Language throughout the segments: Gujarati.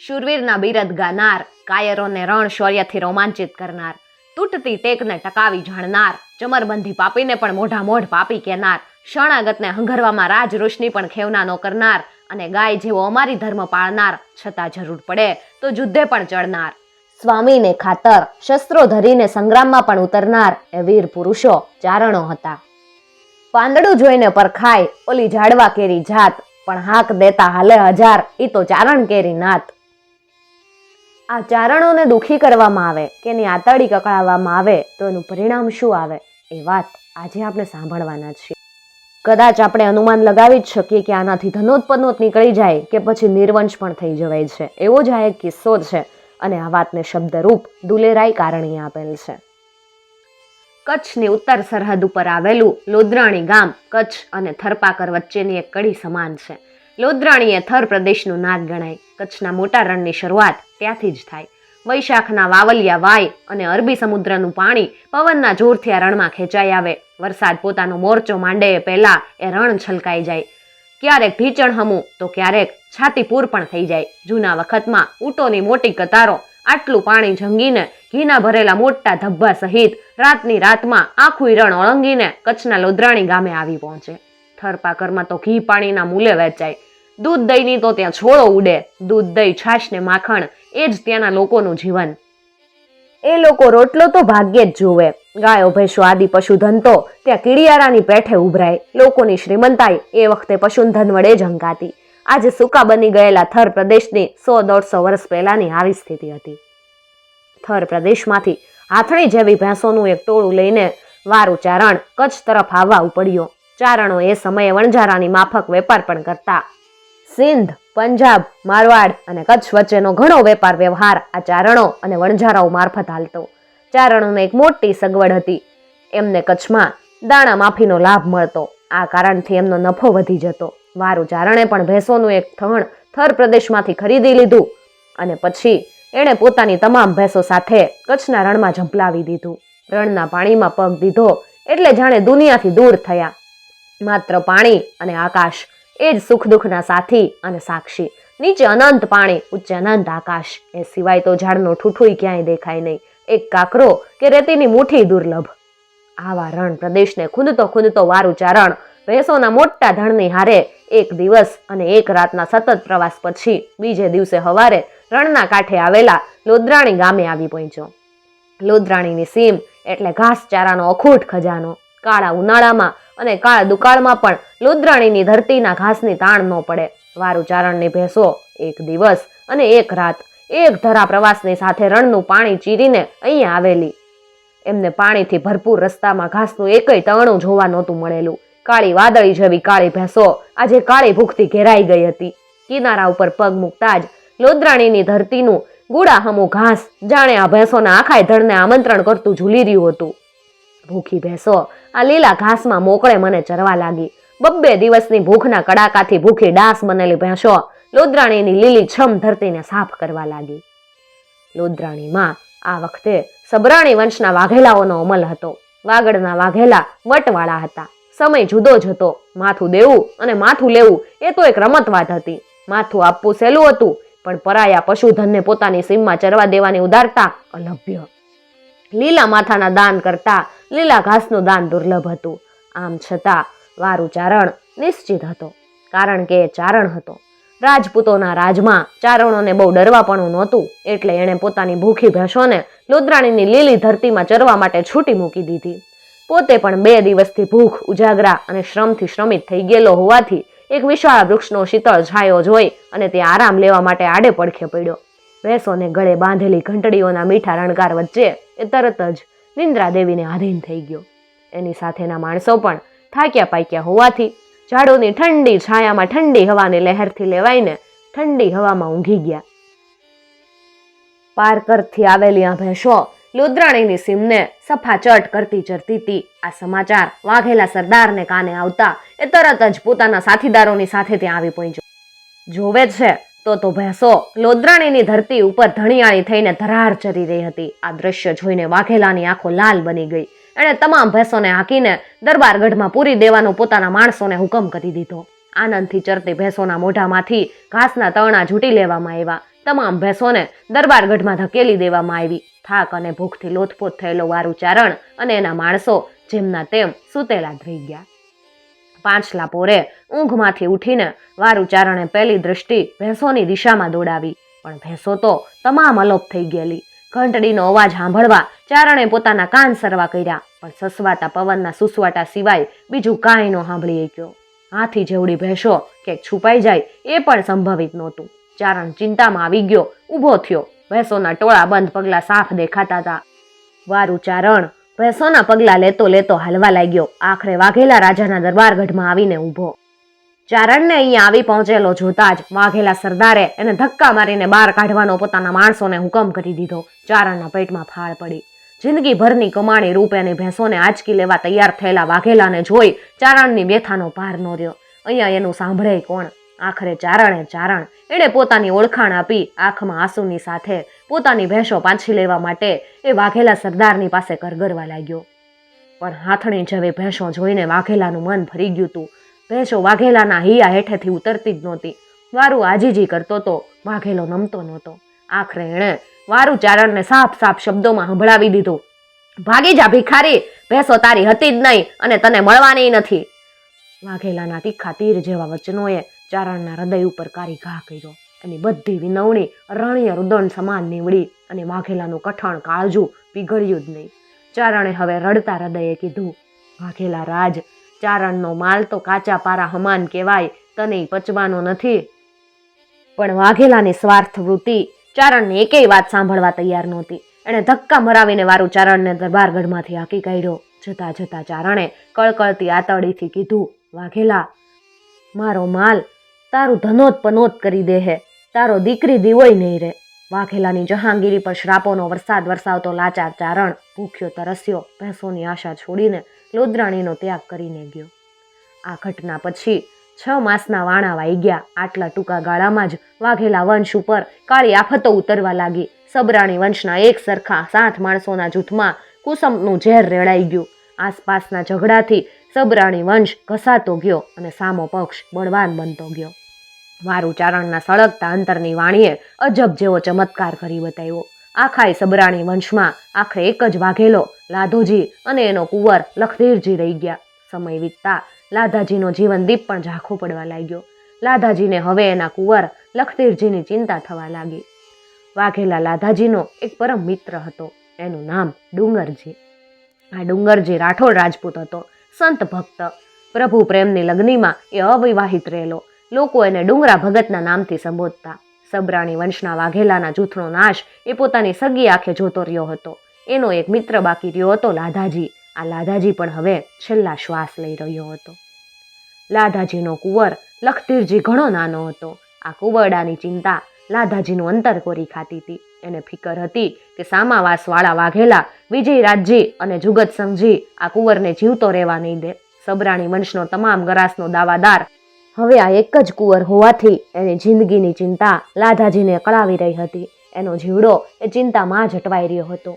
શૂરવીરના બિરદ ગાનાર, કાયરોને રણ શૌર્યથી રોમાંચિત કરનાર, તૂટતી ટેકને ટકાવી જાણનાર, ચમરબંધી પાપીને પણ મોઢા મોઢ પાપી કહેનાર, શરણાગતને હંગરવામાં રાજ રોશની પણ ખેવના નો કરનાર અને ગાય જેવો અમારી ધર્મ પાળનાર, છતાં જરૂર પડે તો યુદ્ધે પણ ચડનાર. સ્વામીને ખાતર, શસ્ત્રો ધરીને સંગ્રામમાં પણ ઉતરનાર એ વીર પુરુષો ચારણો હતા. પાંદડું જોઈને પરખાય, ઓલી ઝાડવા કેરી જાત, પણ હાક દેતા હાલે હજાર, ઈ તો ચારણ કેરી નાત. આ ચારણોને દુઃખી કરવામાં આવે કે એની આતાડી કકળાવવામાં આવે તો એનું પરિણામ શું આવે એ વાત આજે આપણે સાંભળવાના છીએ. કદાચ આપણે અનુમાન લગાવી જ શકીએ કે આનાથી ધનોત્પન્નોત નીકળી જાય કે પછી નિર્વંશ પણ થઈ જવાય છે. એવો જ આ એક કિસ્સો છે અને આ વાતને શબ્દરૂપ દુલેરાય કારણીએ આપેલ છે. કચ્છની ઉત્તર સરહદ ઉપર આવેલું લોદ્રાણી ગામ કચ્છ અને થરપાકર વચ્ચેની એક કડી સમાન છે. લોદ્રાણી એ થર પ્રદેશનું નાક ગણાય. કચ્છના મોટા રણની શરૂઆત ત્યાંથી જ થાય. વૈશાખના વાવલિયા વાય અને અરબી સમુદ્રનું પાણી પવનના જોરથી આ રણમાં ખેંચાઈ આવે. વરસાદ પોતાનો મોરચો માંડે પહેલા એ રણ છલકાઈ જાય. ક્યારેક ઢીચણ હમું તો ક્યારેક છાતીપૂર પણ થઈ જાય. જૂના વખતમાં ઊંટોની મોટી કતારો, આટલું પાણી જંગીને ઘીના ભરેલા મોટા ધબ્બા સહિત રાતની રાતમાં આખું રણ ઓળંગીને કચ્છના લોધરાણી ગામે આવી પહોંચે. થરપાકરમાં તો ઘી પાણીના મૂલે વેચાય. દૂધ દહીંની તો ત્યાં છોડો ઉડે. દૂધ દહીં છાશ ને માખણ એ જ ત્યાંના લોકોનું જીવન. એ લોકો રોટલો તો ભાગ્યે જ જોવે ગાયો, ભેંસો, આદિ પશુધન તો ત્યાં કીડિયારાની પેઠે ઉભરાય. લોકોની શ્રીમંતાઈ એ વખતે પશુધન વડે જ હંકાતી આજે સૂકા બની ગયેલા થર પ્રદેશની સો દોઢસો વર્ષ પહેલાની આવી સ્થિતિ હતી. થર પ્રદેશમાંથી હાથણી જેવી ભેંસોનું એક ટોળું લઈને વારું ચારણ કચ્છ તરફ આવવા ઉપડ્યો. ચારણો એ સમયે વણઝારાની માફક વેપાર પણ કરતા. સિંધ પંજાબ, મારવાડ અને કચ્છ વચ્ચેનો ઘણો વેપાર વ્યવહાર આ ચારણો અને વણઝારાઓ મારફત હાલતો. ચારણોને એક મોટી સગવડ હતી. એમને કચ્છમાં દાણા માફીનો લાભ મળતો. આ કારણથી એમનો નફો વધી જતો. વારું ચારણે પણ ભેંસોનું એક થણ થર પ્રદેશમાંથી ખરીદી લીધું અને પછી એણે પોતાની તમામ ભેંસો સાથે કચ્છના રણમાં ઝંપલાવી દીધું. રણના પાણીમાં પગ દીધો એટલે જાણે દુનિયાથી દૂર થયા. માત્ર પાણી અને આકાશ એ જ સુખ દુઃખના સાથી અને સાક્ષી. નીચે અનંત પાણી, ઉચ્ચે અનંત આકાશ. એ સિવાય તો ઝાડનો ઠૂઠુય ક્યાંય દેખાય નહીં. એક કાકરો કે રેતીની મુઠ્ઠી દુર્લભ. આવા રણ પ્રદેશને ખૂંદતો ખૂંદતો વારું ચારણ ભેંસોના મોટા ધણની હારે એક દિવસ અને એક રાતના સતત પ્રવાસ પછી બીજે દિવસે હવારે રણના કાંઠે આવેલા લોદ્રાણી ગામે આવી પહોંચ્યો. લોદ્રાણીની સીમ એટલે ઘાસચારાનો અખૂટ ખજાનો. કાળા ઉનાળામાં અને કાળ દુકાળમાં પણ લોદ્રાણીની ધરતીના ઘાસની તાણ ન પડે. વારું ચારણની ભેંસો એક દિવસ અને એક રાત, એક ધરા પ્રવાસની સાથે રણનું પાણી ચીરીને અહીંયા આવેલી. એમને પાણીથી ભરપૂર રસ્તામાં ઘાસનું એકય તણું જોવા નહોતું મળેલું. કાળી વાદળી જેવી કાળી ભેંસો આજે કાળી ભૂખથી ઘેરાઈ ગઈ હતી. કિનારા ઉપર પગ મૂકતા જ લોદ્રાણીની ધરતીનું ગુડાહમું ઘાસ જાણે આ ભેંસોના આખાય ધડને આમંત્રણ કરતું ઝૂલી રહ્યું હતું. ભૂખી ભેંસો આ લીલા ઘાસમાં મોકળે મને ચરવા લાગી. બબ્બે દિવસની ભૂખના કડાકાથી ભૂખી ડાસ બનેલી ભેંસો લોદ્રાણીની લીલી છમ ધરતીને સાફ કરવા લાગી. લોદ્રાણીમાં આ વખતે સબરાણી વંશના વાઘેલાઓનો અમલ હતો. વાગડના વાઘેલા વટવાળા હતા. સમય જુદો જ હતો. માથું દેવું અને માથું લેવું એ તો એક રમતવાદ હતી. માથું આપવું સહેલું હતું, પણ પરાયા પશુધનને પોતાની સીમમાં ચરવા દેવાની ઉદારતા અલભ્ય. લીલા માથાના દાન કરતા લીલા ઘાસનું દાન દુર્લભ હતું. આમ છતાં વારું ચારણ નિશ્ચિત હતો, કારણ કે એ ચારણ હતો. રાજપૂતોના રાજમાં ચારણોને બહુ ડરવાપણું નહોતું, એટલે એણે પોતાની ભૂખી ભેંસોને લુદ્રાણીની લીલી ધરતીમાં ચરવા માટે છૂટી મૂકી દીધી. પોતે પણ બે દિવસથી ભૂખ, ઉજાગરા અને શ્રમથી શ્રમિત થઈ ગયેલો હોવાથી એક વિશાળ વૃક્ષનો શીતળ છાયો જોઈ અને તે આરામ લેવા માટે આડે પડખે પડ્યો. ભેંસોને ગળે બાંધેલી ઘંટડીઓના મીઠા રણકાર વચ્ચે એ તરત જ નિંદ્રા દેવીને આધીન થઈ ગયો. એની સાથેના માણસો પણ થાક્યા પાક્યા હોવાથી ઝાડોની ઠંડી છાયામાં ઠંડી હવાની લહેરથી લેવાઈને ઠંડી હવામાં ઊંઘી ગયા. પારકરથી આવેલી આ ભેંસો લુદ્રાણીની સીમને સફાચટ કરતી ચરતી હતી આ સમાચાર વાઘેલા સરદારને કાને આવતા એ તરત જ પોતાના સાથીદારોની સાથે ત્યાં આવી પહોંચ્યો. જોવે છે તો તો ભેંસો, લોદ્રાણીની ધરતી ઉપર ધણિયાળી થઈને ધરાર ચરી રહી હતી. આ દ્રશ્ય જોઈને વાઘેલાની આંખો લાલ બની ગઈ. એણે તમામ ભેંસોને હાંકીને દરબારગઢમાં પૂરી દેવાનો પોતાના માણસોને હુકમ કરી દીધો. આનંદથી ચરતી ભેંસોના મોઢામાંથી ઘાસના તણા ઝૂંટી લેવામાં આવ્યા. તમામ ભેંસોને દરબારગઢમાં ધકેલી દેવામાં આવી. થાક અને ભૂખથી લોથપોથ થયેલો વારું ચારણ અને એના માણસો જેમના તેમ સૂતેલા રહી ગયા. પાંચલા પોરે ઊંઘમાંથી ઉઠીને વાર ચારણે પહેલી દૃષ્ટિ ભેંસોની દિશામાં દોડાવી. પણ ભેંસો તો તમામ અલોપ થઈ ગયેલી. ઘંટડીનો અવાજ સાંભળવા ચારણે પોતાના કાન સરવા કર્યા, પણ સસવાતા પવનના સુસવાટા સિવાય બીજું કાંઈ ન સાંભળી શક્યો. હાથી જેવડી ભેંસો ક્યાંક છુપાઈ જાય એ પણ સંભવિત નહોતું. ચારણ ચિંતામાં આવી ગયો, ઊભો થયો. ભેંસોના ટોળા બંધ પગલા સાફ દેખાતા હતા. વારું ચારણ ભેંસોના પગલા લેતો લેતો હાલવા લાગ્યો. આખરે વાઘેલા રાજાના દરબારગઢમાં આવીને ઊભો. ચારણને અહીંયા આવી પહોંચેલો જોતા જ વાઘેલા સરદારે એને ધક્કા મારીને બહાર કાઢવાનો પોતાના માણસોને હુકમ કરી દીધો. ચારણના પેટમાં ફાળ પડી. જિંદગીભરની કમાણી રૂપે એની ભેંસોને આંચકી લેવા તૈયાર થયેલા વાઘેલાને જોઈ ચારણની વ્યથાનો પાર ન રહ્યો અહીંયા એનું સાંભળે કોણ? આખરે ચારણે ચારણ. એણે પોતાની ઓળખાણ આપી આંખમાં આંસુની સાથે પોતાની ભેંસો પાછી લેવા માટે એ વાઘેલા સરદારની પાસે કરગરવા લાગ્યો. પણ હાથણી જેવી ભેંસો જોઈને વાઘેલાનું મન ભરી ગયું હતું. ભેંસો વાઘેલાના હૈયા હેઠેથી ઉતરતી જ નહોતી. વારું આજીજી કરતો તો વાઘેલો નમતો નહોતો. આખરે એણે વારું ચારણને સાફ સાફ શબ્દોમાં સંભળાવી દીધું. ભાગી જા ભિખારી, ભેંસો તારી હતી જ નહીં અને તને મળવાની નથી. વાઘેલાના તીખા તીર જેવા વચનોએ ચારણના હૃદય ઉપર કારી ઘા કર્યો. એની બધી વિનવણી રણ્ય રુદન સમાન નીવડી અને વાઘેલાનું કઠણ કાળજું પીગળ્યું જ નહીં. ચારણે હવે રડતા હૃદયે કીધું, વાઘેલા રાજ, ચારણનો માલ તો કાચા પારા હમાન કહેવાય તને પચવાનો નથી. પણ વાઘેલાની સ્વાર્થ વૃત્તિ ચારણને એકેય વાત સાંભળવા તૈયાર નહોતી. એણે ધક્કા મરાવીને વારું ચારણને દરબારગઢમાંથી હાકી કાઢ્યો. જતા જતા ચારણે કળકળતી આતડીથી કીધું, વાઘેલા, મારો માલ તારું ધનોત પનોત કરી દે હે તારો દીકરી દીવોય નહીં રે. વાઘેલાની જહાંગીરી પર શ્રાપોનો વરસાદ વરસાવતો લાચાર ચારણ ભૂખ્યો તરસ્યો, ભેંસોની આશા છોડીને લોદ્રાણીનો ત્યાગ કરીને ગયો. આ ઘટના પછી છ માસના વાણા વાઈ ગયા. આટલા ટૂંકા ગાળામાં જ વાઘેલા વંશ ઉપર કાળી આફતો ઉતરવા લાગી. સબરાણી વંશના એક સરખા સાત માણસોના જૂથમાં કુસમનું ઝેર રેડાઈ ગયું. આસપાસના ઝઘડાથી સબરાણી વંશ ઘસાતો ગયો અને સામો પક્ષ બળવાન બનતો ગયો. મારું ચારણના સળગતા અંતરની વાણીએ અજબ જેવો ચમત્કાર કરી બતાવ્યો. આખાય સબરાણી વંશમાં આખરે એક જ વાઘેલો, લાધોજી અને એનો કુંવર લખધીરજી રહી ગયા. સમય વીતતા લાધાજીનો જીવન દીપ પણ ઝાંખો પડવા લાગ્યો. લાધાજીને હવે એના કુંવર લખધીરજીની ચિંતા થવા લાગી. વાઘેલા લાધાજીનો એક પરમ મિત્ર હતો. એનું નામ ડુંગરજી. આ ડુંગરજી રાઠોડ રાજપૂત હતો. સંત ભક્ત. પ્રભુ પ્રેમની લગ્નિમાં એ અવિવાહિત રહેલો. લોકો એને ડુંગરા ભગતના નામથી સંબોધતા. સબરાણી વંશના વાઘેલાના જૂથનો નાશ એ પોતાની સગી આંખે જોતો રહ્યો હતો. એનો એક મિત્ર બાકી રહ્યો હતો, લાધાજી. આ લાધાજી પણ હવે છેલ્લા શ્વાસ લઈ રહ્યો હતો. લાધાજીનો કુંવર લખતીરજી ઘણો નાનો હતો. આ કુંવરડાની ચિંતા લાધાજીનું અંતર કોરી ખાતી હતી. એને ફિકર હતી કે સામાવાસવાળા વાઘેલા, વિજયરાજજી અને જુગત સંઘજી આ કુંવરને જીવતો રહેવા નહીં દે. સબરાણી વંશનો તમામ ગરાસનો દાવાદાર હવે આ એક જ કુંવર હોવાથી એની જિંદગીની ચિંતા લાધાજીને કળાવી રહી હતી. એનો જીવડો એ ચિંતામાં જ અટવાઈ રહ્યો હતો.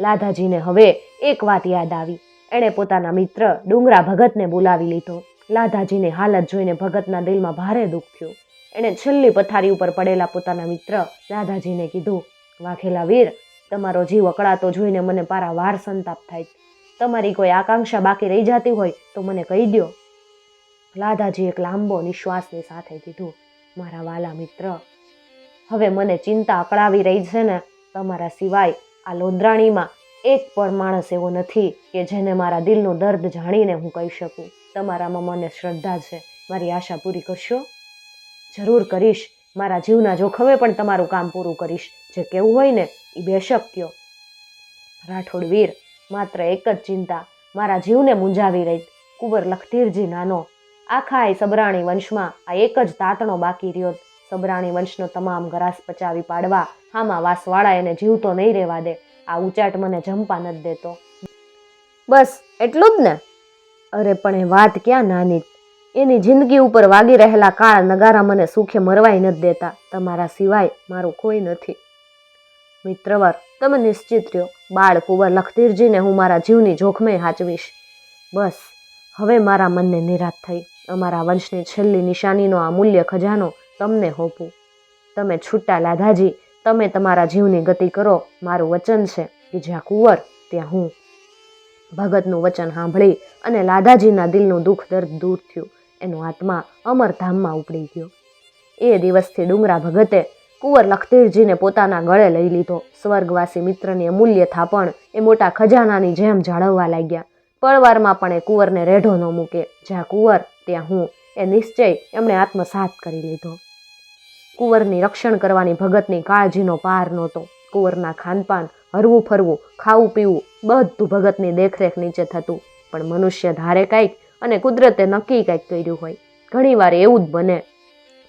લાધાજીને હવે એક વાત યાદ આવી. એણે પોતાના મિત્ર ડુંગરા ભગતને બોલાવી લીધો. લાધાજીની હાલત જોઈને ભગતના દિલમાં ભારે દુઃખ થયું. એણે છેલ્લી પથારી ઉપર પડેલા પોતાના મિત્ર લાધાજીને કીધું, વાઘેલા વીર, તમારો જીવ અકળાતો જોઈને મને પારા વાર સંતાપ થાય તમારી કોઈ આકાંક્ષા બાકી રહી જતી હોય તો મને કહી દો લાધાજી એક લાંબો નિશ્વાસની સાથે કીધું, મારા વાલા મિત્ર, હવે મને ચિંતા અકળાવી રહી છે ને, તમારા સિવાય આ લોદરાણીમાં એક પણ માણસ એવો નથી કે જેને મારા દિલનું દર્દ જાણીને હું કહી શકું. તમારામાં મને શ્રદ્ધા છે. મારી આશા પૂરી કરશો? જરૂર કરીશ. મારા જીવના જોખમે પણ તમારું કામ પૂરું કરીશ. જે કેવું હોય ને એ બેશક કયો. રાઠોડ વીર, માત્ર એક જ ચિંતા, મારા જીવને મૂંઝાવી રહી. કુંવર લખતીરજી નાનો આખા એ સબરાણી વંશમાં આ એક જ તાતણો બાકી રહ્યો સબરાણી વંશનો તમામ ગ્રાસ પચાવી પાડવા હામાં વાસવાળા એને જીવતો નહીં રહેવા દે. આ ઉચાટ મને જંપા નથી દેતો. બસ, એટલું જ ને? અરે, પણ એ વાત ક્યાં નાની એની જિંદગી ઉપર વાગી રહેલા કાળ નગારા મને સુખે મરવાય નથી દેતા. તમારા સિવાય મારું કોઈ નથી. મિત્રવર, તમે નિશ્ચિત રહ્યો. બાળ કુંવર લખતીરજીને હું મારા જીવની જોખમે હાચવીશ. બસ, હવે મારા મનને નિરાશ થઈ. અમારા વંશની છેલ્લી નિશાનીનો આ મૂલ્ય ખજાનો તમને હોપું. તમે છૂટા લાધાજી, તમે તમારા જીવની ગતિ કરો, મારું વચન છે કે જ્યાં કુંવર, ત્યાં હું. ભગતનું વચન સાંભળી અને લાધાજીના દિલનું દુઃખ દર્દ દૂર થયું. એનો આત્મા અમરધામમાં ઉપડી ગયો. એ દિવસથી ડુંગરા ભગતે કુંવર લખતીરજીને પોતાના ગળે લઈ લીધો. સ્વર્ગવાસી મિત્રની અમૂલ્ય થાપણ એ મોટા ખજાનાની જેમ જાળવવા લાગ્યા. પળવારમાં પણ એ કુંવરને રેઢો ન મૂકે. જ્યાં કુંવર, ત્યાં હું. એ નિશ્ચય એમણે આત્મસાત કરી લીધો. કુંવરની રક્ષણ કરવાની ભગતની કાળજીનો પાર નહોતો. કુંવરના ખાનપાન, હરવું ફરવું, ખાવું પીવું, બધું ભગતની દેખરેખ નીચે થતું. પણ મનુષ્ય ધારે કંઈક અને કુદરતે નક્કી કંઈક કર્યું હોય. ઘણીવાર એવું જ બને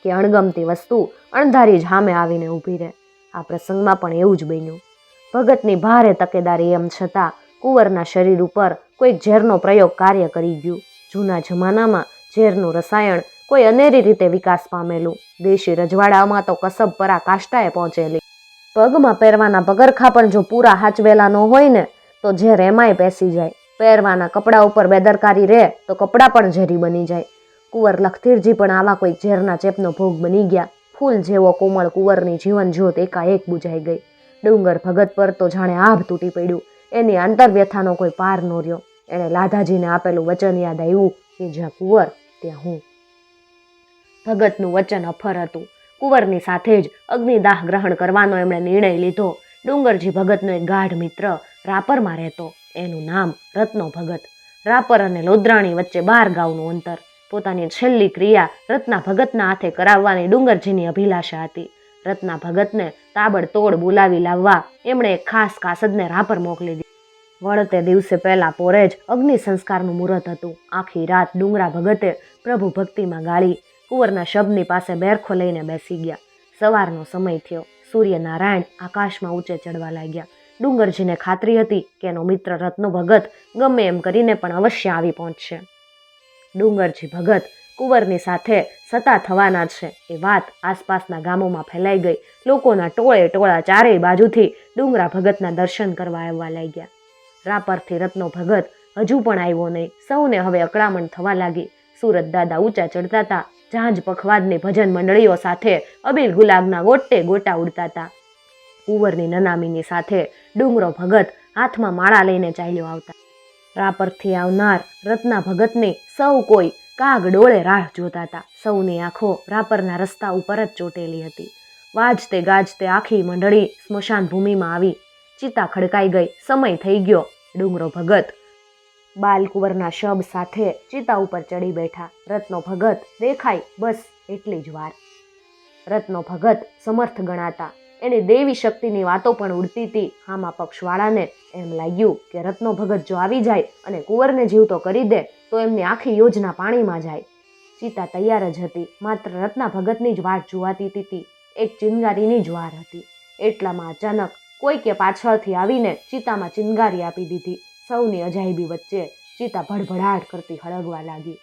કે અણગમતી વસ્તુ અણધારી જ સામે આવીને ઊભી રહે. આ પ્રસંગમાં પણ એવું જ બન્યું. ભગતની ભારે તકેદારી એમ છતાં કુંવરના શરીર ઉપર કોઈક ઝેરનો પ્રયોગ કાર્ય કરી ગયું. જૂના જમાનામાં ઝેરનું રસાયણ કોઈ અનેરી રીતે વિકાસ પામેલું. દેશી રજવાડામાં તો કસબ પરા કાષ્ટાએ પહોંચેલી. પગમાં પહેરવાના પગરખા પણ જો પૂરા હાચવેલા ન હોય ને, તો ઝેર એમાંય પેસી જાય. પહેરવાના કપડા ઉપર બેદરકારી રહે, તો કપડાં પણ ઝેરી બની જાય. કુંવર લખતીરજી પણ આવા કોઈક ઝેરના ચેપનો ભોગ બની ગયા. ફૂલ જેવો કોમળ કુંવરની જીવન જ્યોત એકાએક બુઝાઈ ગઈ. ડુંગર ભગત પર તો જાણે આભ તૂટી પડ્યું. એની આંતરવ્યથાનો કોઈ પાર ન રહ્યો. એણે લાધાજીને આપેલું વચન યાદ આવ્યું કે જ્યાં કુંવર, ત્યાં હું. ભગતનું વચન અફર હતું. કુંવરની સાથે જ અગ્નિદાહ ગ્રહણ કરવાનો એમણે નિર્ણય લીધો. ડુંગરજી ભગતનો એક ગાઢ મિત્ર રાપરમાં રહેતો. એનું નામ રત્નો ભગત. રાપર અને લોદ્રાણી વચ્ચે બાર ગાઉનું અંતર. પોતાની છેલ્લી ક્રિયા રત્ના ભગતના હાથે કરાવવાની ડુંગરજીની અભિલાષા હતી. રત્ના ભગતને તાબડતોડ બોલાવી લાવવા એમણે એક ખાસ કાસદને રાપર મોકલી વળતે દિવસે પહેલા પોરે જ અગ્નિ સંસ્કારનું મુહૂર્ત હતું. આખી રાત ડુંગરા ભગતે પ્રભુ ભક્તિમાં ગાળી, કુંવરના શબની પાસે બેરખો લઈને બેસી ગયા. સવારનો સમય થયો. સૂર્યનારાયણ આકાશમાં ઊંચે ચડવા લાગ્યા. ડુંગરજીને ખાતરી હતી કે એનો મિત્ર રત્નો ભગત ગમે એમ કરીને પણ અવશ્ય આવી પહોંચશે. ડુંગરજી ભગત કુંવરની સાથે સતા થવાના છે એ વાત આસપાસના ગામોમાં ફેલાઈ ગઈ. લોકોના ટોળે ટોળા ચારેય બાજુથી ડુંગરા ભગતના દર્શન કરવા આવવા લાગ્યા. રાપરથી રત્નો ભગત હજુ પણ આવ્યો નહીં. સૌને હવે અકળામણ થવા લાગી. સુરત દાદા ઊંચા ચડતા હતા. ઝાંઝ પખવાદની ભજન મંડળીઓ સાથે અબીલ ગુલાબના ગોટે ગોટા ઉડતા હતા. કુંવરની નનામીની સાથે ડુંગરો ભગત હાથમાં માળા લઈને ચાલ્યો આવતા. રાપરથી આવનાર રત્ના ભગતની સૌ કોઈ કાગ ડોળે રાહ જોતા હતા. સૌની આંખો રાપરના રસ્તા ઉપર જ ચોટેલી હતી. વાજતે ગાજતે આખી મંડળી સ્મશાન ભૂમિમાં આવી. ચિતા ખડકાઈ ગઈ. સમય થઈ ગયો. ડુંગરો ભગત. બાલકુંવરના શબ સાથે ચિતા ઉપર ચડી બેઠા. રત્નો ભગત દેખાય બસ એટલી જ વાર. રત્નો ભગત સમર્થ ગણાતા. એની દેવી શક્તિની વાતો પણ ઉડતી હતી હામા પક્ષવાળાને એમ લાગ્યું કે રત્નો ભગત જો આવી જાય અને કુંવરને જીવતો કરી દે, તો એમની આખી યોજના પાણીમાં જાય. ચિતા તૈયાર જ હતી. માત્ર રત્ના ભગતની જ વાટ જોવાતી હતી એક ચિનગારીની જ વાર હતી. એટલામાં અચાનક કોઈકે પાછળથી આવીને ચિતામાં ચિનગારી આપી દીધી. સૌની અજાયબી વચ્ચે ચિતા ભડભડાટ કરતી હળગવા લાગી.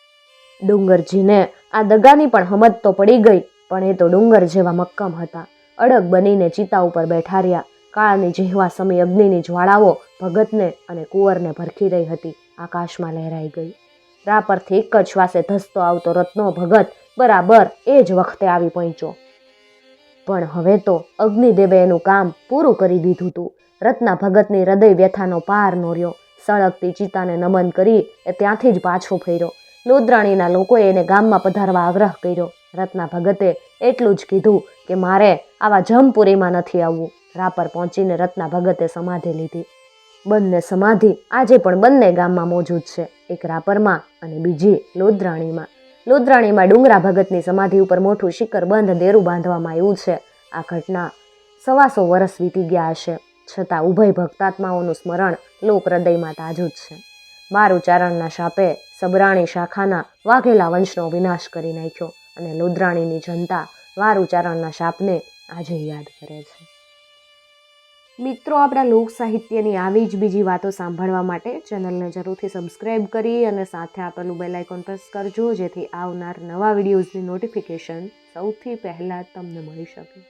ડુંગરજીને આ દગાની પણ હમત તો પડી ગઈ, પણ એ તો ડુંગર જેવા મક્કમ હતા. અડગ બનીને ચિતા ઉપર બેઠા રહ્યા. કાળની જેહવા સમી અગ્નિની જ્વાળાઓ ભગતને અને કુંવરને ભરખી રહી હતી. આકાશમાં લહેરાઈ ગઈ. રા પરથી એક જ શ્વાસે ધસતો આવતો રત્નો ભગત બરાબર એ જ વખતે આવી પહોંચ્યો. પણ હવે તો અગ્નિદેવે એનું કામ પૂરું કરી દીધું હતું રત્ના ભગતની હૃદય વ્યથાનો પાર નોર્યો. સળગતી ચિતાને નમન કરી એ ત્યાંથી જ પાછો ફર્યો. લોદ્રાણીના લોકોએ એને ગામમાં પધારવા આગ્રહ કર્યો. રત્ના ભગતે એટલું જ કીધું કે મારે આવા જમપુરીમાં નથી આવવું. રાપર પહોંચીને રત્ના ભગતે સમાધિ લીધી. બંને સમાધિ આજે પણ બંને ગામમાં મોજૂદ છે. એક રાપરમાં અને બીજી લોદ્રાણીમાં. લોદ્રાણીમાં ડુંગરા ભગતની સમાધિ ઉપર મોટું શિખર બંધ દેરું બાંધવામાં આવ્યું છે. આ ઘટના સવાસો વર્ષ વીતી ગયા હશે છતાં ઉભય ભક્તાત્માઓનું સ્મરણ લોક હૃદયમાં તાજું જ છે. મારું ઉચ્ચારણના શાપે સબરાણી શાખાના વાઘેલા વંશનો વિનાશ કરી નાખ્યો અને લોદ્રાણીની જનતા વારુચારણના શાપને આજે યાદ કરે છે. મિત્રો, આપણા લોક સાહિત્યની આવી જ બીજી વાતો સાંભળવા માટે ચેનલને જરૂરથી સબસ્ક્રાઈબ કરી અને સાથે આપેલું બેલ આઇકોન પ્રેસ કરજો, જેથી આવનાર નવા વિડીયોઝની નોટિફિકેશન સૌથી પહેલાં તમને મળી શકે.